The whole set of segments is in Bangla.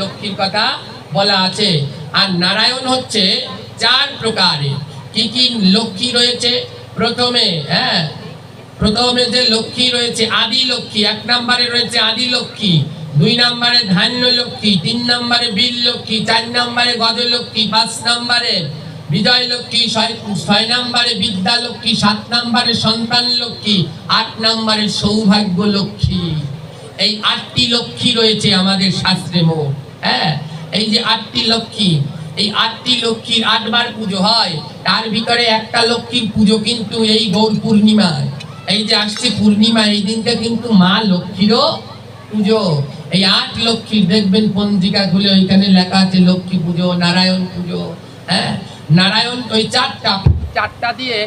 লক্ষ্মীর কথা বলা আছে। আর নারায়ণ হচ্ছে চার প্রকারের কি কি লক্ষ্মী রয়েছে? প্রথমে হ্যাঁ প্রথমে যে লক্ষ্মী রয়েছে, আদি লক্ষ্মী, এক নম্বরে রয়েছে আদি লক্ষ্মী, দুই নম্বরে ধান্য লক্ষ্মী, তিন নম্বরে বীর লক্ষ্মী, চার নম্বরে গজলক্ষ্মী পাঁচ নম্বরে বিজয় লক্ষ্মী, ছয় ছয় নম্বরে বিদ্যা লক্ষ্মী, সাত নম্বরে সন্তান লক্ষ্মী, আট নম্বরে সৌভাগ্য লক্ষ্মী। এই আটটি লক্ষ্মী রয়েছে আমাদের শাস্ত্রে মোট হ্যাঁ? এই যে আটটি লক্ষ্মী এই আটটি লক্ষ্মীর আটবার পুজো হয় তার ভিতরে একটা লক্ষ্মীর পুজো কিন্তু এই গৌর পূর্ণিমায়। এই যে আসছে পূর্ণিমা এই দিনটা কিন্তু মা লক্ষ্মীরও পুজো। এই আট লক্ষ্মীর দেখবেন পঞ্জিকা খুলে ওইখানে লেখা আছে লক্ষ্মী পুজো নারায়ণ পুজো হ্যাঁ? নারায়ণ ওই চারটা চারটা দিয়ে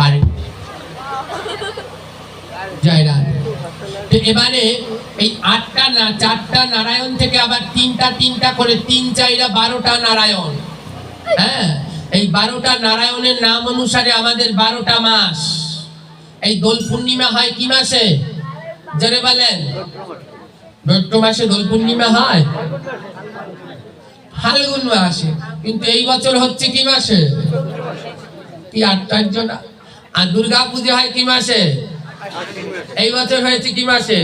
জয় রাধে। তো এবারে এই আটটা না, চারটা নারায়ণ থেকে আবার তিনটা তিনটা করে তিন চাইরা বারোটা নারায়ণ। হ্যাঁ? এই বারোটা নারায়ণের নাম অনুসারে আমাদের বারোটা মাস। এই দোল পূর্ণিমা হয় কি মাসে? বলেন। মাসে দোল পূর্ণিমা হয়? ফাল্গুন মাসে। কিন্তু এই বছর হচ্ছে কি মাসে? কি আশ্চর্য না আর দুর্গা পুজো হয় কি মাসে? এই বছর হয়েছে কি মাসে?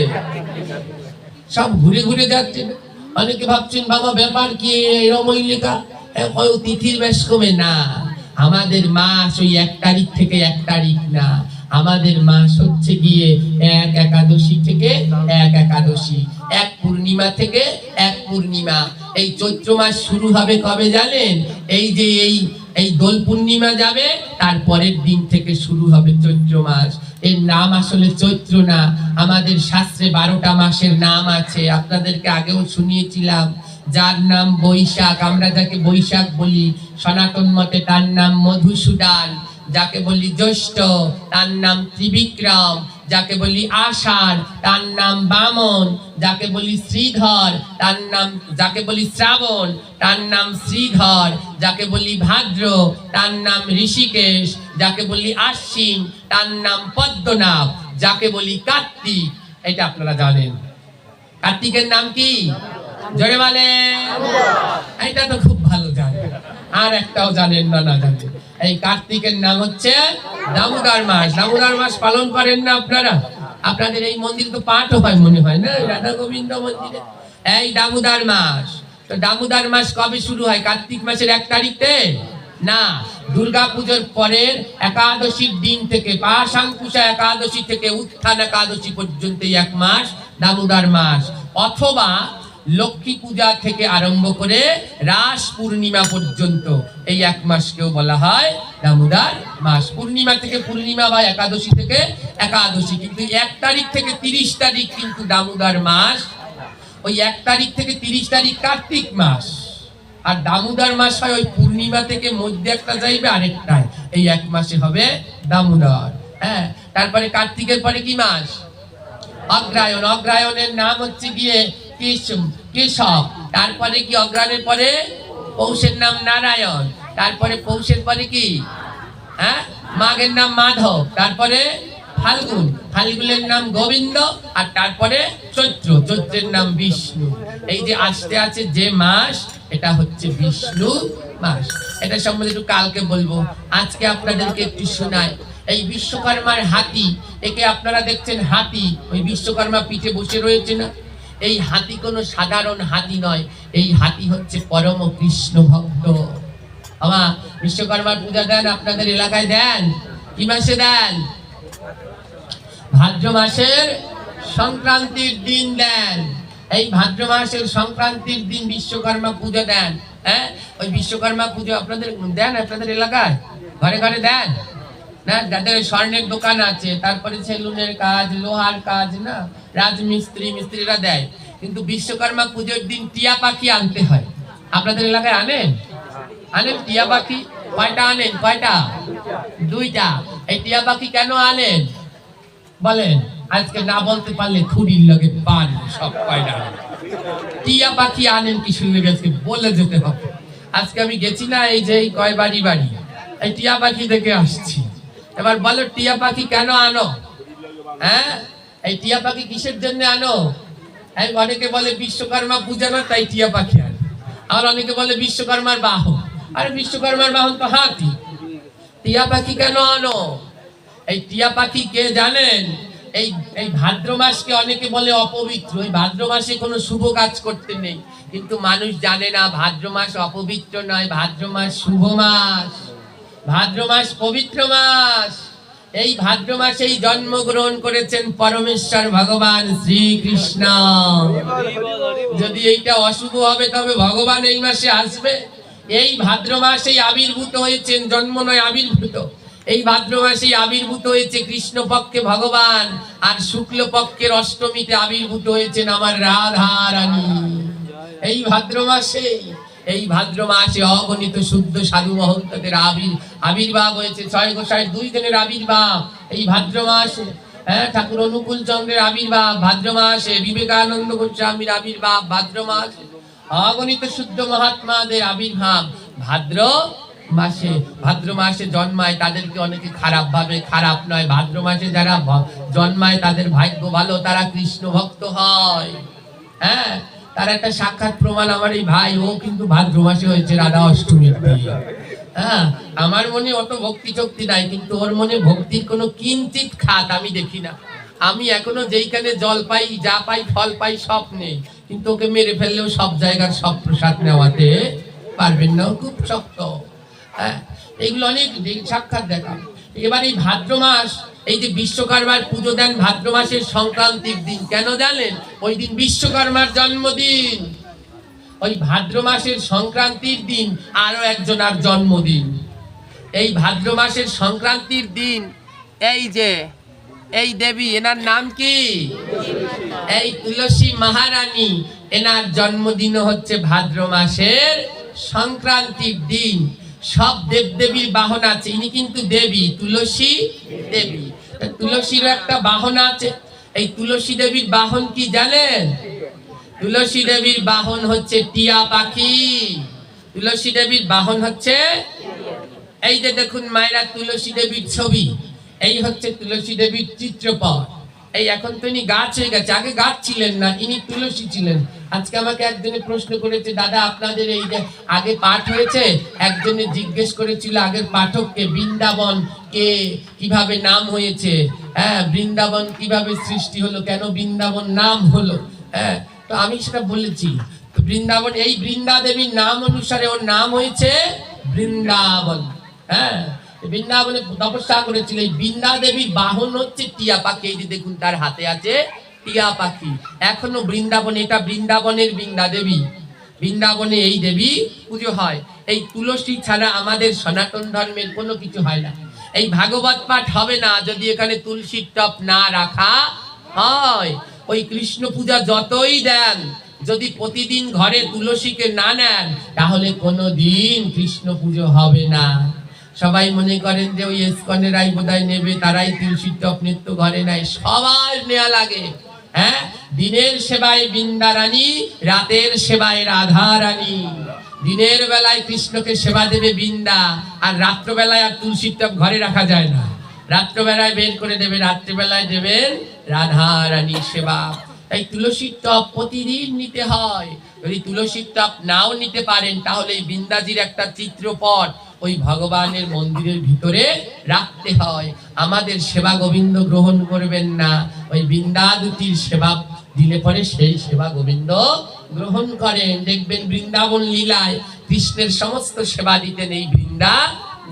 সব ঘুরে ঘুরে যাচ্ছে। অনেকে ভাবছেন, বাবা, ব্যাপার কি? এরমই লেখা তিথির বেশ কমে। না, আমাদের মাস ওই এক তারিখ থেকে এক তারিখ না। আমাদের মাস হচ্ছে গিয়ে এক একাদশী থেকে এক একাদশী। এক পূর্ণিমা থেকে এক পূর্ণিমা। এই চৈত্র মাস শুরু হবে কবে জানেন? এই যে এই এই দোল পূর্ণিমা যাবে, তারপরের দিন থেকে শুরু হবে চৈত্র মাস। এর নাম আসলে চৈত্র না। আমাদের শাস্ত্রে বারোটা মাসের নাম আছে। আপনাদেরকে আগেও শুনিয়েছিলাম, যার নাম বৈশাখ। আমরা যাকে বৈশাখ বলি, সনাতন মতে তার নাম মধুসূদান। যাকে বলি জ্যৈষ্ঠ, তার নাম ত্রিবিক্রম। যাকে বলি আষাঢ়, তার নাম বামন, যাকে বলি শ্রীধর, তার নাম, যাকে বলি শ্রাবণ, তার নাম শ্রীধর, যাকে বলি ভাদ্র, তার নাম ঋষিকেশ, যাকে বলি আশ্বিন, তার নাম পদ্মনাভ, যাকে বলি কার্তিক, এটা আপনারা জানেন। কার্তিকের নাম কি? জোরে বলেন। এটা তো খুব ভালো জানেন। আর একটাও জানেন না না জানেন। এই কার্তিকের নাম হচ্ছে দামোদর মাস। দামোদর মাস পালন করেন না আপনারা? আপনাদের এই মন্দির তো পাঠও হয় মনে হয় না? রাধা গোবিন্দ মন্দিরে। এই দামোদর মাস। তো দামোদর মাস কবে শুরু হয়? কার্তিক মাসের এক তারিখে? না দুর্গা পুজোর পরের একাদশীর দিন থেকে, পাশাঙ্কুশা একাদশী থেকে উত্থান একাদশী পর্যন্ত এক মাস দামোদর মাস। অথবা লক্ষ্মী পূজা থেকে আরম্ভ করে রাস পূর্ণিমা পর্যন্ত। এই এক মাসকেও বলা হয় দামোদর মাস। পূর্ণিমা থেকে পূর্ণিমা বা একাদশী থেকে একাদশী। কিন্তু এক তারিখ থেকে তিরিশ তারিখ কিন্তু দামোদর মাস। ওই এক তারিখ থেকে তিরিশ তারিখ কার্তিক মাস। আর দামোদর মাস হয় ওই পূর্ণিমা থেকে মধ্যে একটা যাইবে আরেকটায়। এই এক মাসে হবে দামোদর। হ্যাঁ তারপরে কার্তিকের পরে কি মাস? অগ্রায়ণ। অগ্রায়ণের নাম হচ্ছে গিয়ে কেশব তারপরে কি অগ্রায়ণের পরে? পৌষের নাম নারায়ণ। তারপরে পৌষের পরে কি? হ্যাঁ? মাঘের নাম মাধব। তারপরে ফাল্গুন। ফাল্গুনের নাম গোবিন্দ আর তারপরে চৈত্র। চৈত্রের নাম বিষ্ণু। এই যে আসতে আছে যে মাস, এটা হচ্ছে বিষ্ণু মাস। এটা সম্বন্ধে একটু কালকে বলব। আজকে আপনাদেরকে একটু শোনায় এই বিশ্বকর্মার হাতি, একে আপনারা দেখছেন হাতি। ওই বিশ্বকর্মা পিঠে বসে রয়েছে না? এই হাতি কোনো সাধারণ হাতি নয়, এই হাতি হচ্ছে পরম কৃষ্ণ ভক্ত। আমা বিশ্বকর্মার পূজা দেন আপনাদের এলাকায়, দেন। কি মাসে দেন? ভাদ্র মাসের সংক্রান্তির দিন দেন। এই ভাদ্র মাসের সংক্রান্তির দিন বিশ্বকর্মা পুজো দেন হ্যাঁ? ওই বিশ্বকর্মা পুজো আপনাদের দেন আপনাদের এলাকায়? ঘরে ঘরে দেন? না যাদের স্বর্ণের দোকান আছে, তারপরে সেলুনের কাজ, লোহার কাজ, না, রাজমিস্ত্রি, মিস্ত্রিরা দেয়। কিন্তু বিশ্বকর্মা পুজোর দিন টিয়া পাখি আনতে হয়। আপনাদের এলাকায় আনেন? আনেন টিয়া পাখি? কয়টা আনেন? কয়টা? দুইটা। এই টিয়া পাখি কেন আনেন? বলেন, আজকে না বলতে পারলে খুঁড়ির লগে পান সব কয়টা টিয়া পাখি আনেন কি শুনে গেছে? বলে যেতে হবে। আজকে আমি গেছি না, এই যে কয় বাড়ি বাড়ি। এই টিয়া পাখি দেখে আসছি। এবার বলো, টিয়া পাখি কেন আনো? হ্যাঁ? এই টিয়া পাখি কিসের জন্য আনো? এই অনেকে বলে বিশ্বকর্মা পূজা না, তাই টিয়া পাখি আর আর অনেকে বলে বিশ্বকর্মার বাহন আরে, বিশ্বকর্মার বাহন তো হাতি। টিয়া পাখি কেন আনো? এই টিয়া পাখি কে জানেন? এই এই ভাদ্র মাসকে অনেকে বলে অপবিত্র। এই ভাদ্র মাসে কোনো শুভ কাজ করতে নেই। কিন্তু মানুষ জানে না, ভাদ্র মাস অপবিত্র নয়, ভাদ্র মাস শুভ মাস। ভাদ্র মাস, পবিত্র মাস। এই ভাদ্র মাসেই জন্মগ্রহণ করেছেন পরমেশ্বর ভগবান শ্রীকৃষ্ণ। যদি এইটা অশুভ হবে, তবে ভগবান এই মাসে আসবে। এই ভাদ্র মাসেই আবির্ভূত হয়েছেন, জন্ম নয়, আবির্ভূত। এই ভাদ্র মাসেই আবির্ভূত হয়েছে কৃষ্ণ পক্ষে ভগবান, আর শুক্ল পক্ষের অষ্টমীতে আবির্ভূত হয়েছেন আমার রাধা রানী এই ভাদ্র মাসেই এই ভাদ্র মাসে অগণিত শুদ্ধ সাধু মহন্তদের আবির আবির্ভাব হয়েছে। ছয় গোসাই দুই দিনের আবির্ভাব। এই ভাদ্র মাসে হ্যাঁ ঠাকুর অনুকূল চন্দ্রের আবির্ভাব। ভাদ্র মাসে বিবেকানন্দ গোস্বামীর আবির্ভাব। ভাদ্র মাসে অগণিত শুদ্ধ মহাত্মাদের আবির্ভাব। ভাদ্র মাসে ভাদ্র মাসে জন্মায় তাদেরকে অনেকে খারাপ ভাবে, খারাপ নয়। ভাদ্র মাসে যারা জন্মায় তাদের ভাগ্য ভালো, তারা কৃষ্ণ ভক্ত হয়। হ্যাঁ তার একটা সাক্ষাৎ প্রমাণ আমার এই ভাই, ও কিন্তু ভাদ্র মাসে হয়েছে রাধা অষ্টমীর দিন। হ্যাঁ আমার মনে অত ভক্তি শক্তি নাই, কিন্তু ওর মনে ভক্তির কোনো কিঞ্চিত খাত আমি দেখি না। আমি এখনও যেইখানে জল পাই, যা পাই, ফল পাই, সব নেই। কিন্তু ওকে মেরে ফেললেও সব জায়গার সব প্রসাদ নেওয়াতে পারবেন না খুব শক্ত। হ্যাঁ এগুলো অনেক সাক্ষাৎ দেখা এবার এই ভাদ্র মাস এই যে বিশ্বকর্মার পুজো দেন ভাদ্র মাসের সংক্রান্তির দিন, কেন জানেন? ওই দিন বিশ্বকর্মার জন্মদিন। ওই ভাদ্র মাসের সংক্রান্তির দিন আরও একজন আর জন্মদিন। এই ভাদ্র মাসের সংক্রান্তির দিন, এই যে, এই দেবী, এনার নাম কি? এই তুলসী মহারানী, এনার জন্মদিন হচ্ছে ভাদ্র মাসের সংক্রান্তির দিন। সব দেবদেবীর বাহন আছে, ইনি কিন্তু দেবী, তুলসী দেবী। তুলসীর একটা বাহন আছে। এই তুলসী দেবীর বাহন কি জানেন? তুলসী দেবীর বাহন হচ্ছে টিয়া পাখি। তুলসী দেবীর বাহন হচ্ছে এই যে দেখুন মায়েরা তুলসী দেবীর ছবি, এই হচ্ছে তুলসী দেবীর চিত্রপট। এই এখন তো ইনি গাছ হয়ে গেছে, আগে গাছ ছিলেন না, ইনি তুলসী ছিলেন। আজকে আমাকে একজনে প্রশ্ন করেছে, দাদা, আপনাদের এই যে আগে পাঠ হয়েছে? একজনে জিজ্ঞেস করেছিল, আগের পাঠককে বৃন্দাবন কে কীভাবে নাম হয়েছে? হ্যাঁ বৃন্দাবন কীভাবে সৃষ্টি হলো, কেন বৃন্দাবন নাম হলো? হ্যাঁ তো আমি সেটা বলেছি। বৃন্দাবন, এই বৃন্দা দেবীর নাম অনুসারে ওর নাম হয়েছে বৃন্দাবন। হ্যাঁ বৃন্দাবনে তপস্যা করেছিল, এই বৃন্দা দেবীর বাহন হচ্ছে টিয়া পাখি এই যে দেখুন, তার হাতে আছে টিয়া পাখি। এখনও বৃন্দাবন, এটা বৃন্দাবনের বৃন্দা দেবী। বৃন্দাবনে এই দেবী পুজো হয়। এই তুলসী ছাড়া আমাদের সনাতন ধর্মের কোনো কিছু হয় না। এই ভাগবত পাঠ হবে না যদি এখানে তুলসীর টপ না রাখা হয়। ওই কৃষ্ণ পূজা যতই দেন, যদি প্রতিদিন ঘরে তুলসীকে না নেন, তাহলে কোনো দিন কৃষ্ণ পুজো হবে না। সবাই মনে করেন যে ওই এসকনেরাই বোধহয় নেবে, তারাই তুলসীর টপ নিত্য ঘরে নাই সবার নেওয়া লাগে। হ্যাঁ? দিনের সেবায় বৃন্দা রানী, রাতের সেবায় রাধা রানী। দিনের বেলায় কৃষ্ণকে সেবা দেবে বৃন্দা, আর রাত্রবেলায় আর তুলসীর টপ ঘরে রাখা যায় না। রাত্রবেলায় বের করে দেবে, রাত্রিবেলায় দেবেন রাধা রানী সেবা। তাই তুলসীর টপ প্রতিদিন নিতে হয়। যদি তুলসীর টপ নাও নিতে পারেন, তাহলে এই বৃন্দাজির একটা চিত্রপট ওই ভগবানের মন্দিরের ভিতরে রাখতে হয়। আমাদের সেবা গোবিন্দ গ্রহণ করবেন না। ওই বৃন্দা দুটির সেবা দিলে পরে সেই সেবা গোবিন্দ গ্রহণ করেন। দেখবেন বৃন্দাবন লীলায় কৃষ্ণের সমস্ত সেবা দিতেন এই বৃন্দা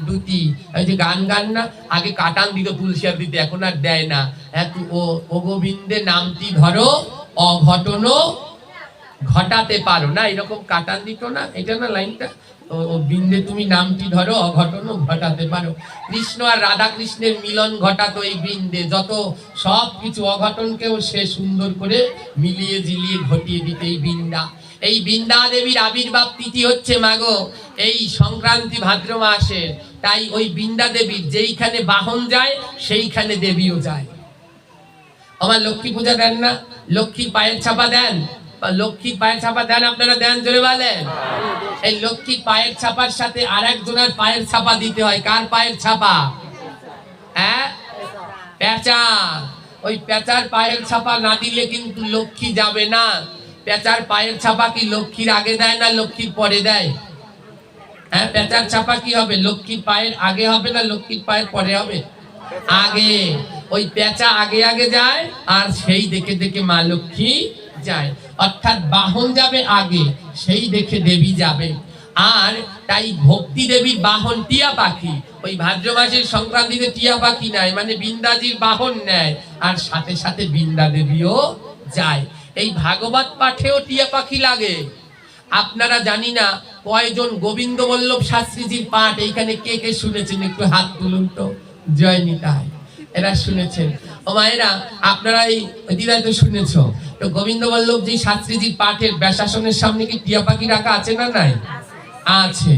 দুটি এই যে গান গান না, আগে কাটান দিত, তুলসী দিতে, এখন আর দেয় না। ও ও গোবিন্দে নামটি ধরো অঘটন ঘটাতে পারো। না, এরকম কাটান দিত না, এটা না লাইনটা? ও বৃন্দে তুমি নামটি ধরো অঘটন ঘটাতে পারো। কৃষ্ণ আর রাধা কৃষ্ণের মিলন ঘটাতো এই বৃন্দে। যত সব কিছু অঘটনকেও সে সুন্দর করে মিলিয়ে জিলিয়ে ঘটিয়ে দিতে এই বৃন্দা। এই বৃন্দা দেবীর আবির্ভাব তিথি হচ্ছে, মাগো, এই সংক্রান্তি ভাদ্র মাসের তাই ওই বৃন্দা দেবীর যেইখানে বাহন যায়, সেইখানে দেবীও যায়। আমার লক্ষ্মী পূজা দেন না, লক্ষ্মীর পায়ের ছাপা দেন বা লক্ষ্মীর পায়ের ছাপা দেন আপনারা, দেন জোরে বলেন। এই লক্ষ্মীর পায়ের ছাপার সাথে আর একজনের পায়ের ছাপা দিতে হয়। কার পায়ের ছাপা? হ্যাঁ? পেঁচা ওই পেঁচার পায়ের ছাপা না দিলে কিন্তু লক্ষ্মী যাবে না। পেঁচার পায়ের ছাপা কি লক্ষ্মীর আগে দেয় না লক্ষ্মীর পরে দেয়? হ্যাঁ পেঁচার ছাপা কি হবে? লক্ষ্মীর পায়ের আগে হবে না লক্ষ্মীর পায়ের পরে হবে? আগে। ওই পেঁচা আগে আগে যায় আর সেই দেখে দেখে মা লক্ষ্মী যায়। অর্থাৎ বাহন যাবে আগে, সেই দেখে দেবী যাবে। আর তাই ভক্তি দেবীর বাহন টিয়া পাখি, ওই ভাদ্র মাসের সংক্রান্তিতে টিয়া পাখি নেয় মানে বিন্দাজির বাহন নেয়। আর সাথে সাথে বিন্দা দেবীও যায়। এই ভাগবত পাঠেও টিয়া পাখি লাগে। আপনারা জানি না কয়জন গোবিন্দ বল্লভ শাস্ত্রীজির পাঠ, এইখানে কে কে শুনেছেন? একটু হাত তুলুন তো। জয় নিতাই। এরা শুনেছেন। ও মায়েরা আপনারা এই দিদাই তো শুনেছ? তো গোবিন্দ বল্লভ জি শাস্ত্রীজির পাঠের ব্যাসাসনের সামনে কি টিয়া পাখি রাখা আছে না নাই? আছে।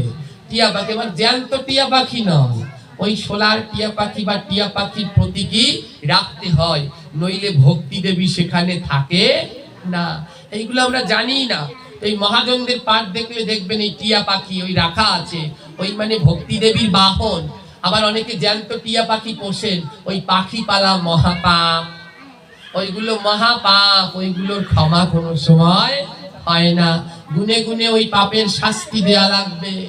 টিয়া পাখি, এবার জ্যান্ত টিয়া পাখি নয়। ওই সোলার টিয়া পাখি বা টিয়া পাখির প্রতীকী রাখতে হয়, নইলে ভক্তি দেবী সেখানে থাকে না। এইগুলো আমরা জানি না। এই মহাজনদের পাঠ দেখলে দেখবেন এই টিয়া পাখি ওই রাখা আছে। ওই মানে ভক্তি দেবীর বাহন। আবার অনেকে জ্যান্ত টিয়া পাখি পোষেন। ওই পাখি পালা মহাপাপ। ওইগুলো মহাপাপ, ওইগুলোর ক্ষমা কোনো সময় হয় না। গুনে গুনে ওই পাপের শাস্তি দেয়া লাগবে।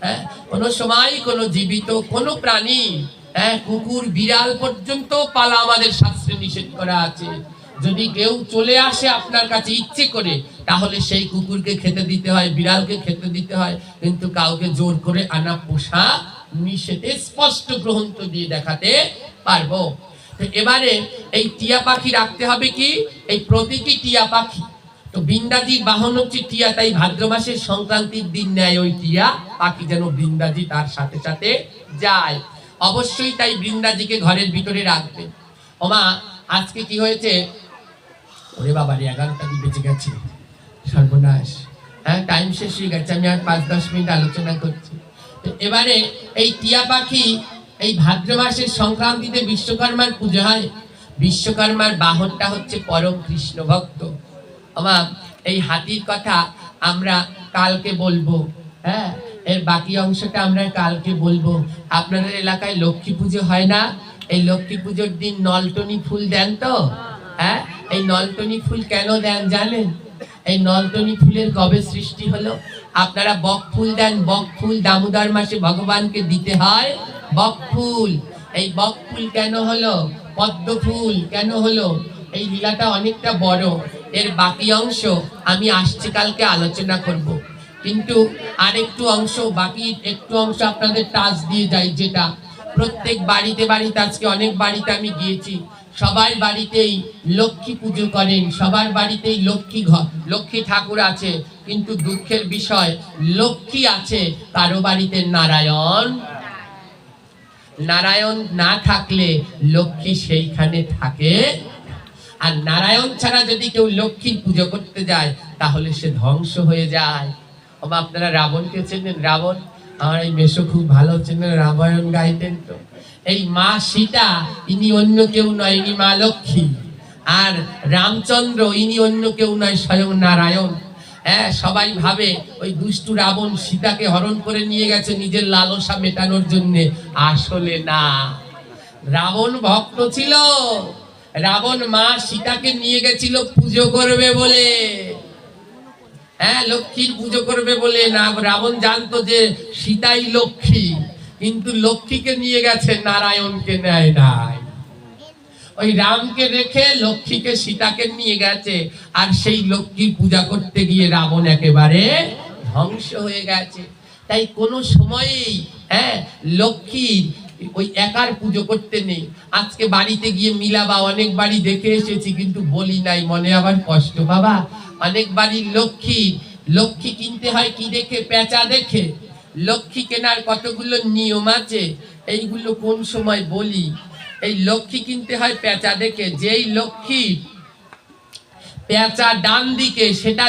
হ্যাঁ? কোনো সময় কোনো জীবিত, কোনো প্রাণী হ্যাঁ কুকুর, বিড়াল পর্যন্ত পালা আমাদের শাস্ত্রে নিষেধ করা আছে। যদি কেউ চলে আসে আপনার কাছে ইচ্ছে করে, তাহলে সেই কুকুরকে খেতে দিতে হয়, বিড়ালকে খেতে দিতে হয়, কিন্তু কাউকে জোর করে আনা পোষা নিষেধে স্পষ্ট গ্রহণ দিয়ে দেখাতে পারব। এবারে এই টিয়া পাখি রাখতে হবে কি? এই প্রতীকী টিয়া পাখি। তো বৃন্দাজির বাহন হচ্ছে টিয়া, তাই ভাদ্র মাসের সংক্রান্তির দিন নেয় ওই টিয়া পাখি যেন বৃন্দাজি তার সাথে সাথে যায়। অবশ্যই তাই বৃন্দাজিকে ঘরের ভিতরে রাখবে। ওমা, আজকে কি হয়েছে? ওরে বাবা রে, এগারোটা বেঁচে গেছে? সর্বনাশ। হ্যাঁ টাইম শেষ হয়ে গেছে। আমি আর পাঁচ দশ মিনিট আলোচনা করছি। এবারে এই টিয়া পাখি এই ভাদ্র মাসের সংক্রান্তিতে বিশ্বকর্মার পুজো হয়। বিশ্বকর্মার বাহনটা হচ্ছে পরম কৃষ্ণ ভক্ত। আমার এই হাতির কথা আমরা কালকে বলব হ্যাঁ? এর বাকি অংশটা আমরা কালকে বলব। আপনাদের এলাকায় লক্ষ্মী পুজো হয় না? এই লক্ষ্মী পুজোর দিন নলটনি ফুল দেন তো? হ্যাঁ? এই নলটনি ফুল কেন দেন জানেন? এই নলটনি ফুলের কবে সৃষ্টি হলো? আপনারা বক ফুল দেন, বক ফুল দামোদর মাসে ভগবানকে দিতে হয়। বক ফুল। এই বক ফুল কেন হলো? পদ্ম ফুল কেন হলো? এই লীলাটা অনেকটা বড়। এর বাকি অংশ আমি আসছে কালকে আলোচনা করব। কিন্তু আরেকটু অংশ, বাকি একটু অংশ আপনাদের টাচ দিয়ে যাই যেটা। প্রত্যেক বাড়িতে বাড়িতে আজকে অনেক বাড়িতে আমি গিয়েছি। সবার বাড়িতেই লক্ষ্মী পুজো করেন, সবার বাড়িতেই লক্ষ্মী ঘর, লক্ষ্মী ঠাকুর আছে। কিন্তু দুঃখের বিষয়, লক্ষ্মী আছে কারও বাড়িতে নারায়ণ। নারায়ণ না থাকলে লক্ষ্মী সেইখানে থাকে আর নারায়ণ ছাড়া যদি কেউ লক্ষ্মীর পুজো করতে যায়, তাহলে সে ধ্বংস হয়ে যায়। আপনারা রাবণকে চেনেন? রাবণ? আমার এই মেশো খুব ভালো চেনেন, রামায়ণ গাইতেন তো। এই মা সীতা, ইনি অন্য কেউ নয়, ইনি মা লক্ষ্মী। আর রামচন্দ্র, ইনি অন্য কেউ নয়, স্বয়ং নারায়ণ। হ্যাঁ সবাই ভাবে ওই দুষ্টু রাবণ সীতাকে হরণ করে নিয়ে গেছে নিজের লালসা মেটানোর জন্য। আসলে না। রাবণ ভক্ত ছিল। রাবণ মা সীতাকে নিয়ে গেছিল পুজো করবে বলে। হ্যাঁ লক্ষ্মীর পুজো করবে বলে। না, রাবণ জানতো যে সীতাই লক্ষ্মী, কিন্তু লক্ষ্মীকে নিয়ে গেছে নারায়ণকে নেয় নাই। ওই রামকে রেখে লক্ষ্মীকে সীতাকে নিয়ে গেছে। আর সেই লক্ষ্মীর পূজা করতে গিয়ে রাবণ একেবারে ধ্বংস হয়ে গেছে। তাই কোনো সময়েই হ্যাঁ লক্ষ্মীর ওই একার পুজো করতে নেই। আজকে বাড়িতে গিয়ে মিলাবা অনেক বাড়ি দেখে এসেছি, কিন্তু বলি নাই, মনে আবার কষ্ট বাবা। অনেক বাড়ির লক্ষ্মী লক্ষ্মী কিনতে হয় কি দেখে, পেঁচা দেখে। লক্ষ্মী কেনার কতগুলো নিয়ম আছে, এইগুলো কোন সময় বলি? এই লক্ষ্মী কিনতে হয় পেঁচা দেখে যেই লক্ষ্মী পেঁচা ডান দিকে সেটা